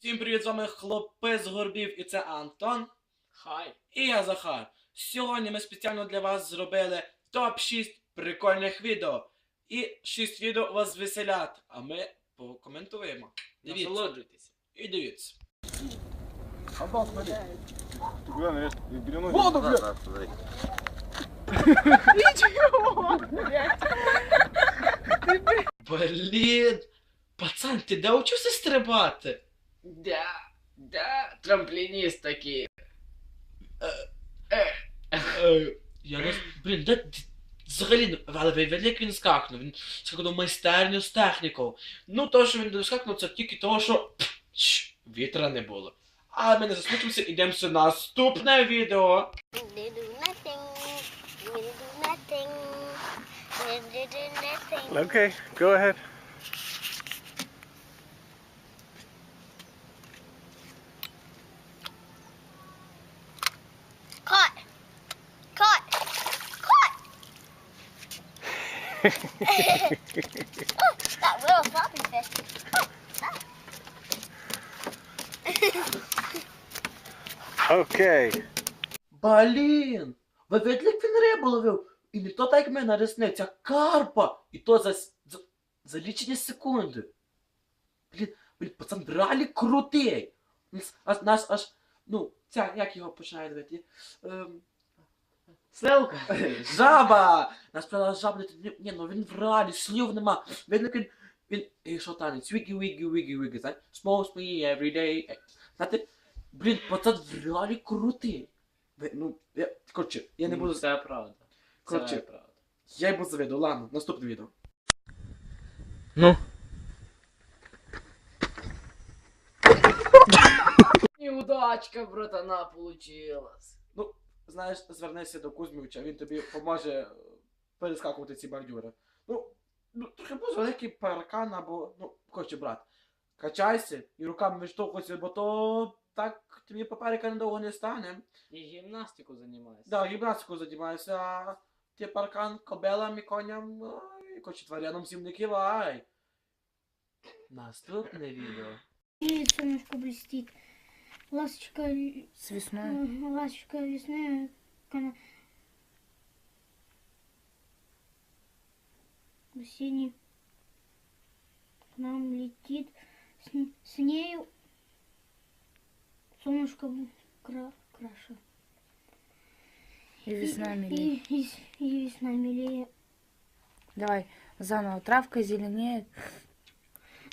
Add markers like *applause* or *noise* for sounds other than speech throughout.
Всім привіт, з вами хлопи з горбів і це Антон. Хай. І я Захар. Сьогодні ми спеціально для вас зробили топ-6 прикольних відео. І 6 відео вас веселять, а ми покоментуємо. Дивіться. Насолоджуйтесь. І дивіться. Куда наверх? Воду, блядь! Блін! Пацан, ти де учився стрибати? Да, да, трамплініст такий. Е, я не... з- Блін, де... де- Взагалі, ну, але ви видели, як він скакнув? Він скакнув майстерню з технікою. Ну, то, що він доскакнув, це тільки того, що пф, чш, вітра не було. А ми не засмучимося, ідемо на наступне відео. They do nothing. They do nothing. They do nothing. Okay, go ahead. Oh, that little floppy fish. Oh, that. Okay. Блін! Ви видели, як він рибу ловив? І не то так, як ми на ресниця, карпа! І то за, за, за лічені секунди. Блін, блін, пацан реалі крутий. Нас аж, нас аж, ну, ця, як його починає звати? Ем, Селка. *laughs* Жаба! Нас правда жаба, ні, ні, ну він в реалі, слів нема. Він як він, і що танець, вігі, вігі, вігі, вігі, знаєте? Smokes me every day. Знаєте, блін, пацан в реалі крутий. Ви, ну, я, коротше, я не буду, Це правда. Коротше. Це правда. я йому заведу, ладно, наступне відео. Ну. Неудачка, братана, получилась. Ну, знаєш, звернися до Кузьмівича, він тобі поможе е, перескакувати ці бордюри. Ну, ну трохи був великий паркан або, ну, коротше, брат, качайся і руками виштовхуйся, бо то так тобі паперика недовго не стане. І гімнастику займаюся. Да, гімнастику займаюся, а ти паркан кобелам і коням, ой, коротше, тварянам всім не кивай. Наступне відео. И солнышко блестит. Ласточка, С весной. ласточка весны, она осенний к нам летит. С, с нею солнышко кра, краша. И весна И, милее. и, с- и весна милее. Давай, заново. Травка зеленеет.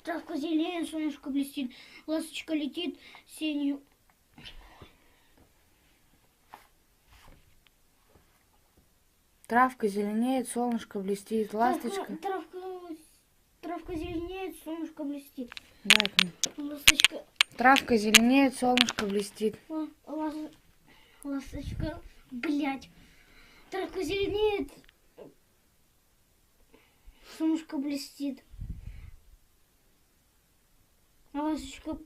Травка зеленее, солнышко блестит. Ласточка летит сенью. Травка зеленеет, солнышко блестит. Ласточка. Травка, травка, травка зеленеет, солнышко блестит. Ко мне. Ласточка, Травка зеленеет, солнышко блестит. ла- лас- ласточка, блядь. Травка зеленеет, солнышко блестит. А ласточка,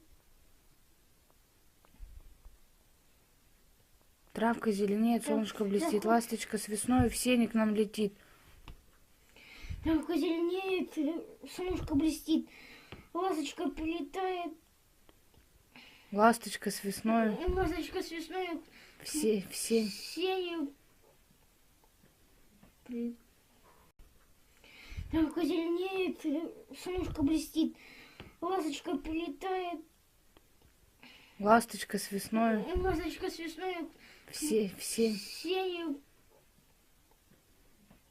Травка зеленеет, солнышко блестит. Ласточка с весной в сене к нам летит. травка зеленеет, э, солнышко блестит. Ласточка прилетает, Ласточка с весной и ласточка с весной в, се- в сень. сенью. Травка зеленеет, э, солнышко блестит. Ласточка прилетает, Ласточка с весной и ласточка с весной в, се- в сень. сенью.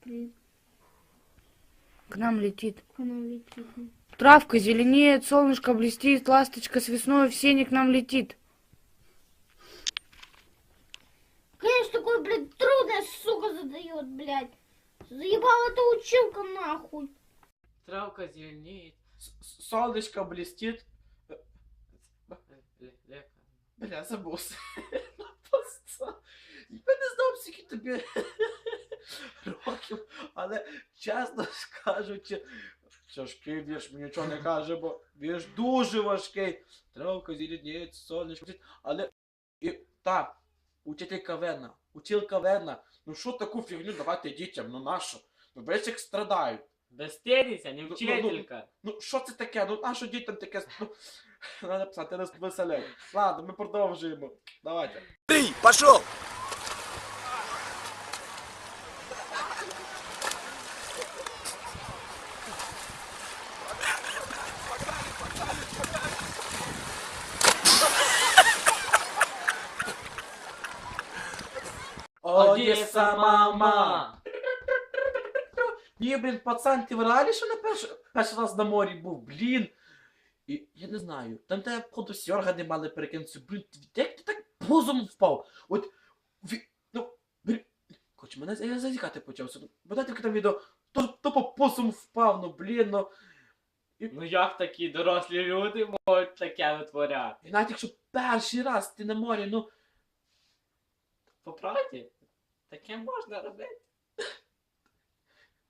При- К нам летит. к нам летит. Травка зеленеет, солнышко блестит. Ласточка с весной в сене к нам летит. Конечно, такой, блядь, трудная сука задает, блядь. Заебала эта училка нахуй. Травка зеленеет. С- с- Сонечко блістить. Ле- Лека. Бля, забувся. Тобі *laughs* років, але чесно кажучи, тяжкий вірш мені нічого не каже, бо вірш дуже важкий. Травка зеленіє, сонечко. Але і та, учителька Вена, училка Вена, ну що таку фігню давати дітям, ну нащо? Ну весь як страдають. Без теріся, не Ну, ну, вчителька. Ну що це таке? Ну нащо дітям таке? Ну, *laughs* Надо писати розвеселяй. Ладно, ми продовжуємо. Давайте. Ты, пошел! Одеса, мама! *laughs* Ні, блін, пацан, ти в реалі, що на перший, перший раз на морі був, блін. І я не знаю, там тебе походу сьоргани мали перекинутися, блін, як ти так позом впав? От, ві, ну, блін, хоч мене я зазікати почався. Бо таке там відео, то, тупо позом впав, ну, блін, ну. Ну як такі дорослі люди можуть таке витворяти? І навіть якщо перший раз ти на морі, ну, По правді? Таке можна робити.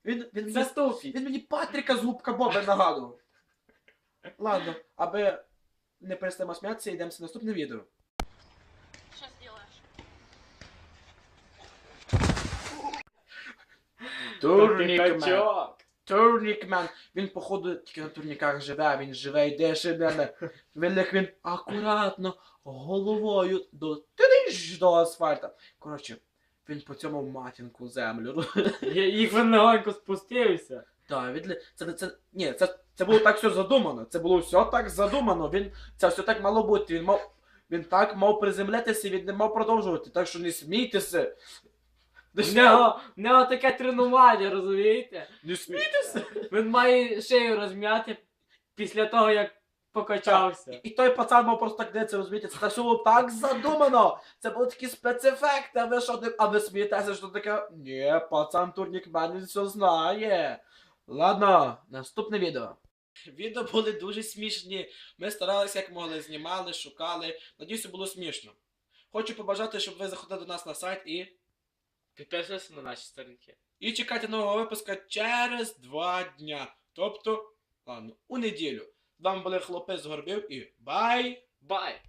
він, він, Це мені, він мені Патріка з губка Боба нагадував. Ладно, аби не перестаємо сміятися, йдемо на наступне відео. Що зробиш? Турнікмен. Турнікмен. Він, походу, тільки на турніках живе, він живе і деше мене. Він як він акуратно головою до до асфальта. Коротше, він по цьому матінку землю. *laughs* Я їх він легонько спустився. Так, він це, це, ні, це, це було так все задумано. Це було все так задумано. Він це все так мало бути. Він мав. Він так мав приземлитися, він не мав продовжувати. Так що не смійтеся. В нього, в нього таке тренування, розумієте? Не смійтеся. Він має шею розм'яти після того, як покачався. І той пацан мав просто так дивитися, розумієте, це все було так задумано. Це були такі спецефекти, а ви що не- а ви смієтеся, що таке? Ні, пацан турнік мене все знає. Ладно, наступне відео. Відео були дуже смішні. Ми старалися як могли, знімали, шукали. Надіюся, було смішно. Хочу побажати, щоб ви заходили до нас на сайт і. Підписуйся на наші сторінки. І чекайте нового випуска через два дня. Тобто, ладно, у неділю. З вами були хлопець з і бай! Бай!